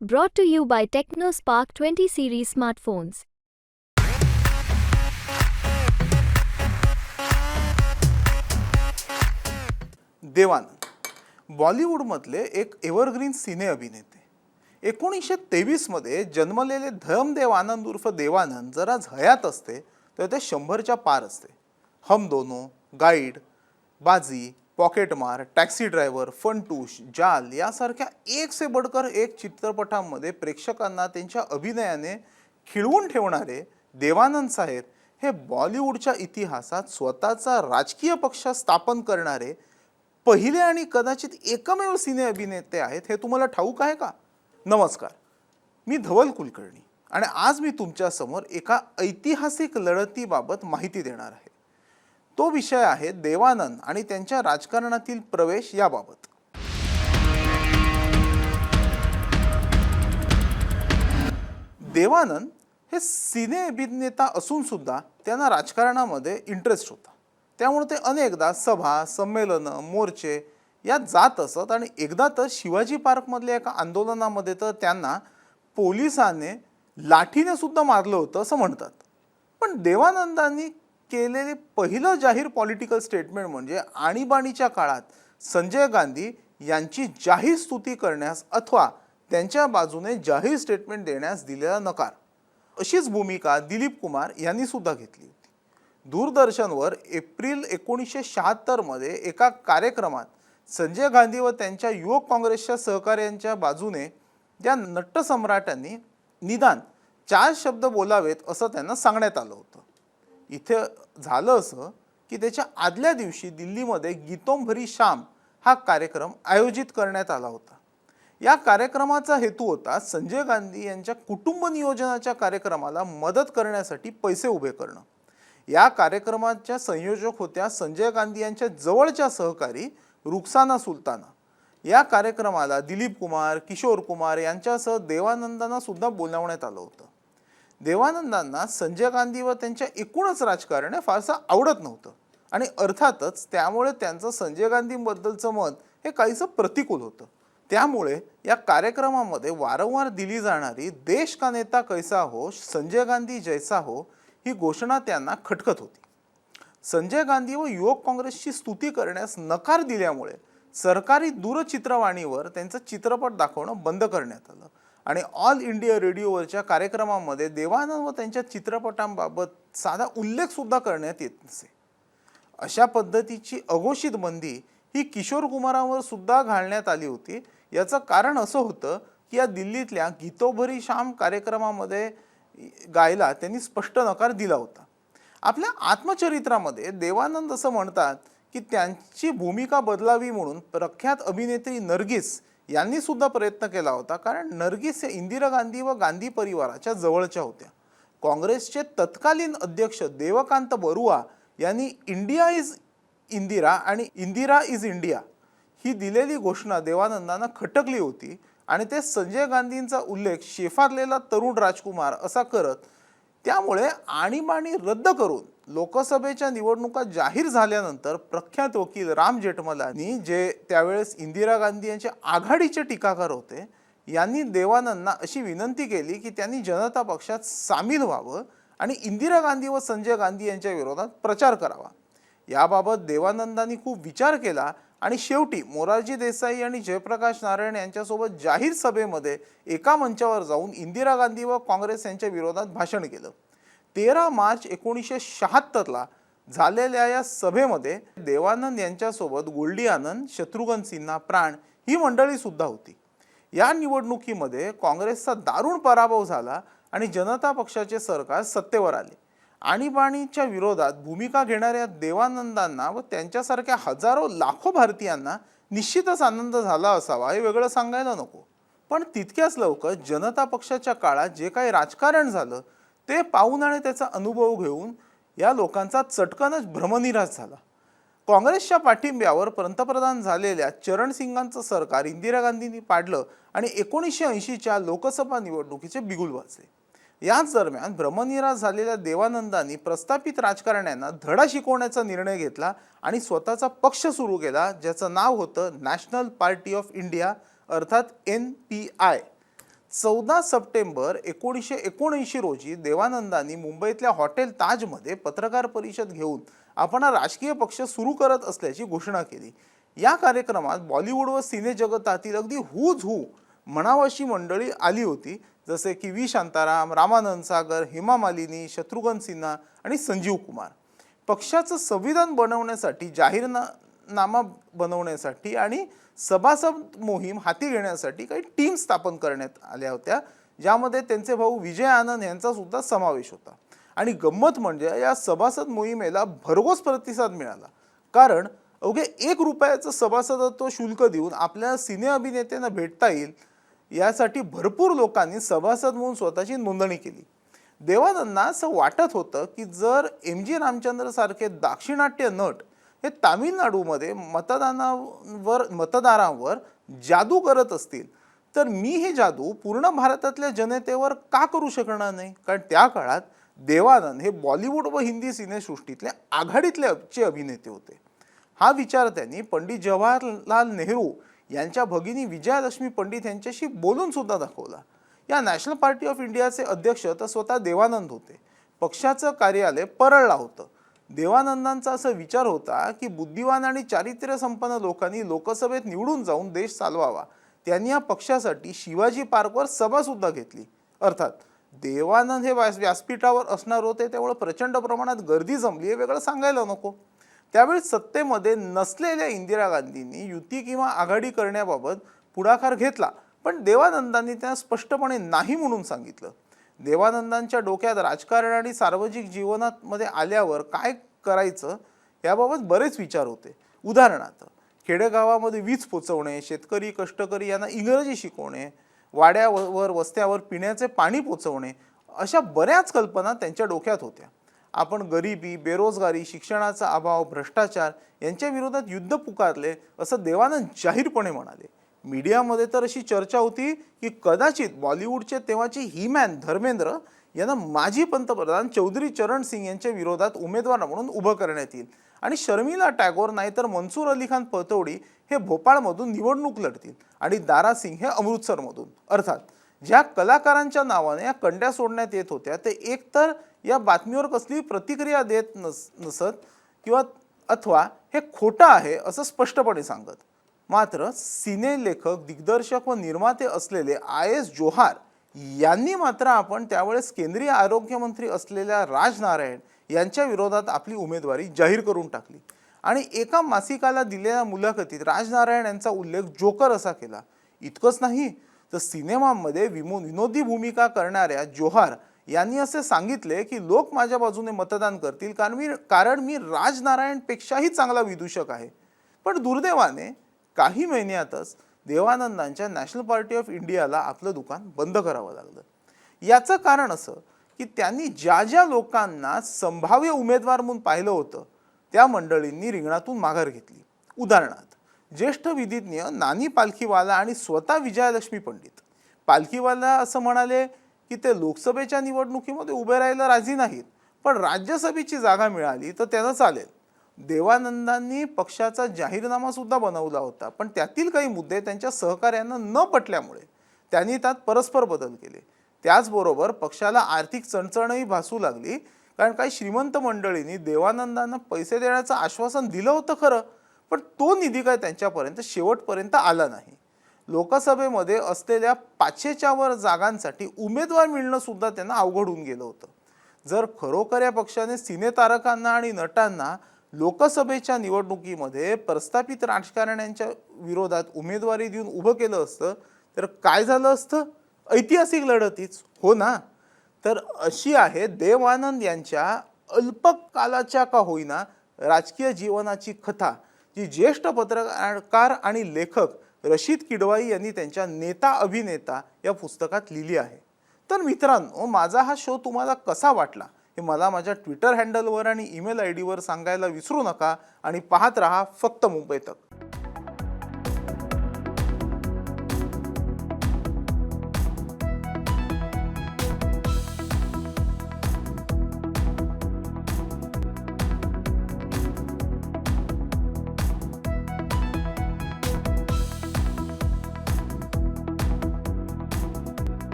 Brought to you by TechnoSpark 20 series smartphones. Devanand बॉलिवूडमधले एक evergreen सिने अभिनेते एकोणीसशे तेवीसमध्ये जन्मलेले धम आनंद उर्फ देवानंद जर आज हयात असते तर ते शंभरच्या पार असते Hum Dono Guide Baazi Pocketmaar Taxi Driver Funtoosh Jaal यासारख्या एक से बडकर एक चित्रपटांमध्ये प्रेक्षकांना त्यांच्या अभिनयाने खिळवून ठेवणारे देवानंद साहेब हे बॉलिवूडच्या इतिहासात स्वतःचा राजकीय पक्ष स्थापन करणारे पहिले आणि कदाचित एकमेव सिने अभिनेते आहेत हे तुम्हाला ठाऊक आहे का? नमस्कार. मी धवल कुलकर्णी आणि आज मी तुमच्यासमोर एका ऐतिहासिक लढतीबाबत माहिती देणार आहे. तो विषय आहे देवानंद आणि त्यांच्या राजकारणातील प्रवेश याबाबत. देवानंद हे सिने अभिनेता असून सुद्धा त्यांना राजकारणामध्ये इंटरेस्ट होता. त्यामुळे ते अनेकदा सभा संमेलनं मोर्चे यात जात असत आणि एकदा तर शिवाजी पार्कमधल्या एका आंदोलनामध्ये तर त्यांना पोलिसाने लाठीने सुद्धा मारलं होतं असं म्हणतात. पण देवानंदांनी केलेले पहिलं जाहीर पॉलिटिकल स्टेटमेंट म्हणजे आणीबाणीच्या काळात संजय गांधी यांची जाहीर स्तुती करण्यास अथवा त्यांच्या बाजूने जाहीर स्टेटमेंट देण्यास दिलेला नकार. अशीच भूमिका दिलीप कुमार यांनी सुद्धा घेतली. होती दूरदर्शनवर एप्रिल एकोणीसशे शहात्तरमध्ये एका कार्यक्रमात संजय गांधी व त्यांच्या युवक काँग्रेसच्या सहकार्यांच्या बाजूने त्या नट्टसम्राटांनी निदान चार शब्द बोलावेत असं त्यांना सांगण्यात आलं होतं. इथे झालं असं की त्याच्या आदल्या दिवशी दिल्लीमध्ये गीतोंभरी शाम हा कार्यक्रम आयोजित करण्यात आला होता. या कार्यक्रमाचा हेतू होता संजय गांधी यांच्या कुटुंब नियोजनाच्या कार्यक्रमाला मदत करण्यासाठी पैसे उभे करणं. या कार्यक्रमाच्या संयोजक होत्या संजय गांधी यांच्या जवळच्या सहकारी रुखसाना सुलताना. या कार्यक्रमाला दिलीप कुमार किशोर कुमार यांच्यासह देवानंदांना सुद्धा बोलावण्यात आलं होतं. देवानंदांना संजय गांधी व त्यांच्या एकूणच राजकारण हे फारसं आवडत नव्हतं. आणि अर्थातच त्यामुळे त्यांचं संजय गांधींबद्दलचं मत हे काहीसं प्रतिकूल होतं. त्यामुळे या कार्यक्रमामध्ये वारंवार दिली जाणारी देश का नेता कैसा हो संजय गांधी जैसा हो ही घोषणा त्यांना खटकत होती. संजय गांधी व युवक काँग्रेसची स्तुती करण्यास नकार दिल्यामुळे सरकारी दूरचित्रवाणीवर त्यांचा चित्रपट दाखवणं बंद करण्यात आलं. आणि ऑल इंडिया रेडिओवरच्या कार्यक्रमामध्ये देवानंद व त्यांच्या चित्रपटांबाबत साधा उल्लेख सुद्धा करण्यात येत नसे. अशा पद्धतीची अघोषित बंदी ही किशोर कुमारांवर सुद्धा घालण्यात आली होती. याचं कारण असं होतं की या दिल्लीतल्या गीतोभरी शाम कार्यक्रमामध्ये गायला त्यांनी स्पष्ट नकार दिला होता. आपल्या आत्मचरित्रामध्ये देवानंद असं म्हणतात की त्यांची भूमिका बदलावी म्हणून प्रख्यात अभिनेत्री नर्गिस यांनी सुद्धा प्रयत्न केला होता कारण नर्गिस हे इंदिरा गांधी व गांधी परिवाराच्या जवळच्या होत्या. काँग्रेसचे तत्कालीन अध्यक्ष देवकांत बरुआ यांनी इंडिया इज इंदिरा आणि इंदिरा इज इंडिया ही दिलेली घोषणा देवानंदांना खटकली होती आणि ते संजय गांधींचा उल्लेख शेफारलेला तरुण राजकुमार असा करत त्यामुळे आणीबाणी रद्द करून लोकसभेच्या निवडणुका जाहीर झाल्यानंतर प्रख्यात वकील राम जेठमलानी जे त्यावेळेस इंदिरा गांधी यांचे आघाडीचे टीकाकार होते यांनी देवानंदना अशी विनंती केली की त्यांनी जनता पक्षात सामील व्हावं आणि इंदिरा गांधी व संजय गांधी यांच्या विरोधात प्रचार करावा. याबाबत देवानंदांनी खूप विचार केला आणि शेवटी मोरारजी देसाई आणि जयप्रकाश नारायण यांच्यासोबत जाहीर सभेमध्ये एका मंचावर जाऊन इंदिरा गांधी व काँग्रेस यांच्या विरोधात भाषण केलं. तेरा मार्च एकोणीसशे शहात्तरला झालेल्या या सभेमध्ये देवानंद यांच्यासोबत गोल्डी आनंद शत्रुघ्न सिन्हा प्राण ही मंडळी सुद्धा होती. या निवडणुकीमध्ये काँग्रेसचा दारुण पराभव झाला आणि जनता पक्षाचे सरकार सत्तेवर आले. आणीबाणीच्या विरोधात भूमिका घेणाऱ्या देवानंदांना व त्यांच्यासारख्या हजारो लाखो भारतीयांना निश्चितच आनंद झाला असावा हे वेगळं सांगायला नको. पण तितक्याच लवकर जनता पक्षाच्या काळात जे काही राजकारण झालं ते पाहून आणि त्याचा अनुभव घेऊन या लोकांचा चटकनच भ्रमनिराश झाला. काँग्रेसच्या पाठिंब्यावर पंतप्रधान झालेल्या चरणसिंगांचं सरकार इंदिरा गांधींनी पाडलं आणि एकोणीसशे ऐंशीच्या लोकसभा निवडणुकीचे बिगुल वाजले. याच दरम्यान भ्रमनिराश झालेल्या देवानंदांनी प्रस्थापित राजकारण्यांना धडा शिकवण्याचा निर्णय घेतला आणि स्वतःचा पक्ष सुरू केला ज्याचं नाव होतं नॅशनल पार्टी ऑफ इंडिया अर्थात एन पी आय. चौदा सप्टेंबर एकोणीसशे एकोणऐंशी रोजी देवानंदांनी मुंबईतल्या हॉटेल ताजमध्ये पत्रकार परिषद घेऊन आपण हा राजकीय पक्ष सुरू करत असल्याची घोषणा केली. या कार्यक्रमात बॉलिवूड व सिने जगतातील अगदी हुज हू म्हणावंशी मंडळी आली होती जसे की व्ही. शांताराम रामानंद सागर हेमा मालिनी शत्रुघ्न सिन्हा आणि संजीव कुमार. पक्षाचं संविधान बनवण्यासाठी नामा बनवण्यासाठी आणि सभासद मोहीम हाती घेण्यासाठी काही टीम स्थापन करण्यात आल्या होत्या ज्यामध्ये त्यांचे भाऊ विजय आनंद यांचा सुद्धा समावेश होता. आणि गंमत म्हणजे या सभासद मोहिमेला भरघोस प्रतिसाद मिळाला. कारण अवघे एक रुपयाचं सभासदत्व शुल्क देऊन आपल्या सिने अभिनेत्यांना भेटता येईल यासाठी भरपूर लोकांनी सभासद म्हणून स्वतःची नोंदणी केली. देवानंदना असं वाटत होतं की जर एम जी रामचंद्रसारखे दाक्षिणाट्य नट हे तामिळनाडूमध्ये मतदानावर मतदारांवर जादू करत असतील तर मी हे जादू पूर्ण भारतातल्या जनतेवर का करू शकणार नाही? कारण त्या काळात देवानंद हे बॉलिवूड व हिंदी सिनेसृष्टीतले आघाडीतले चे अभिनेते होते. हा विचार त्यांनी पंडित जवाहरलाल नेहरू यांच्या भगिनी विजयालक्ष्मी पंडित यांच्याशी बोलून सुद्धा दाखवला. या नॅशनल पार्टी ऑफ इंडियाचे अध्यक्ष तर स्वतः देवानंद होते. पक्षाचं कार्यालय परळला होतं. देवानंदांचा असा विचार होता की बुद्धिवान आणि चारित्र्य संपन्न लोकांनी लोकसभेत निवडून जाऊन देश चालवावा. त्यांनी या पक्षासाठी शिवाजी पार्कवर सभासुद्धा घेतली. अर्थात देवानंद हे व्यास व्यासपीठावर असणार होते त्यामुळे प्रचंड प्रमाणात गर्दी जमली हे वेगळं सांगायला नको. त्यावेळी सत्तेमध्ये नसलेल्या इंदिरा गांधींनी युती किंवा आघाडी करण्याबाबत पुढाकार घेतला. पण देवानंदांनी त्यांना स्पष्टपणे नाही म्हणून सांगितलं. देवानंदांच्या डोक्यात राजकारण आणि सार्वजनिक जीवनात मध्ये आल्यावर काय करायचं याबाबत बरेच विचार होते. उदाहरणार्थ खेडेगावामध्ये वीज पोचवणे शेतकरी कष्टकरी यांना इंग्रजी शिकवणे वाड्यावर वस्त्यावर पिण्याचे पाणी पोचवणे अशा बऱ्याच कल्पना त्यांच्या डोक्यात होत्या. आपण गरिबी बेरोजगारी शिक्षणाचा अभाव भ्रष्टाचार यांच्या विरोधात युद्ध पुकारले असं देवानंद जाहीरपणे म्हणाले. मीडियामध्ये तर अशी चर्चा होती की कदाचित बॉलिवूडचे तेव्हाचे ही मॅन धर्मेंद्र यांना माजी पंतप्रधान चौधरी चरण सिंग यांच्या विरोधात उमेदवार म्हणून उभं करण्यात येईल. आणि शर्मिला टॅगोर नाहीतर मनसूर अली खान पतोडी हे भोपाळमधून निवडणूक लढतील आणि दारा सिंग हे अमृतसरमधून. अर्थात ज्या कलाकारांच्या नावाने या कंड्या सोडण्यात येत होत्या ते एकतर या बातमीवर कसली प्रतिक्रिया देत नस नसत किंवा अथवा हे खोटं आहे असं स्पष्टपणे सांगत. मात्र सिने लेखक दिग्दर्शक व निर्माते असलेले आय एस जोहार यांनी मात्र आपण त्यावेळेस केंद्रीय आरोग्यमंत्री असलेल्या राजनारायण यांच्या विरोधात आपली उमेदवारी जाहीर करून टाकली. आणि एका मासिकाला दिलेल्या मुलाखतीत राजनारायण यांचा उल्लेख जोकर असा केला इतकंच नाही तर सिनेमामध्ये विमो विनोदी भूमिका करणाऱ्या जोहार यांनी असे सांगितले की लोक माझ्या बाजूने मतदान करतील कारण मी कारण मी राजनारायणपेक्षाही चांगला विदूषक आहे. पण दुर्दैवाने काही महिन्यातच देवानंदांच्या नॅशनल पार्टी ऑफ इंडियाला आपलं दुकान बंद करावं लागलं. याचं कारण असं की त्यांनी ज्या ज्या लोकांना संभाव्य उमेदवार म्हणून पाहिलं होतं त्या मंडळींनी रिंगणातून माघार घेतली. उदाहरणार्थ ज्येष्ठ विधिज्ञ नानी पालखीवाला आणि स्वतः विजयालक्ष्मी पंडित. पालखीवाला असं म्हणाले की ते लोकसभेच्या निवडणुकीमध्ये उभे राहायला राजी नाहीत पण राज्यसभेची जागा मिळाली तर त्यांना चालेल. देवानंदांनी पक्षाचा जाहीरनामा सुद्धा बनवला होता. पण त्यातील काही मुद्दे त्यांच्या सहकार्यांना न पटल्यामुळे त्यांनी त्यात परस्पर बदल केले. त्याचबरोबर पक्षाला आर्थिक चणचणही भासू लागली. कारण काही श्रीमंत मंडळींनी देवानंदांना पैसे देण्याचं आश्वासन दिलं होतं खरं पण तो निधी काय त्यांच्यापर्यंत शेवटपर्यंत आला नाही. लोकसभेमध्ये असलेल्या पाचशेच्या वर जागांसाठी उमेदवार मिळणं सुद्धा त्यांना अवघड होऊन गेलं होतं. जर खरोखर या पक्षाने सिनेतारकांना आणि नटांना लोकसभेच्या निवडणुकीमध्ये प्रस्थापित राजकारण्यांच्या विरोधात उमेदवारी देऊन उभं केलं असतं तर काय झालं असतं? ऐतिहासिक लढतीच. हो ना? तर अशी आहे देवानंद यांच्या अल्पकालाच्या का होईना राजकीय जीवनाची कथा जी ज्येष्ठ पत्रकार आणि लेखक रशीद किडवाई यांनी त्यांच्या नेता अभिनेता या पुस्तकात लिहिली आहे. तर मित्रांनो माझा हा शो तुम्हाला कसा वाटला? हे मला माझ्या ट्विटर हँडलवर आणि ईमेल आय डीवर सांगायला विसरू नका आणि पाहत रहा फक्त मुंबई तक.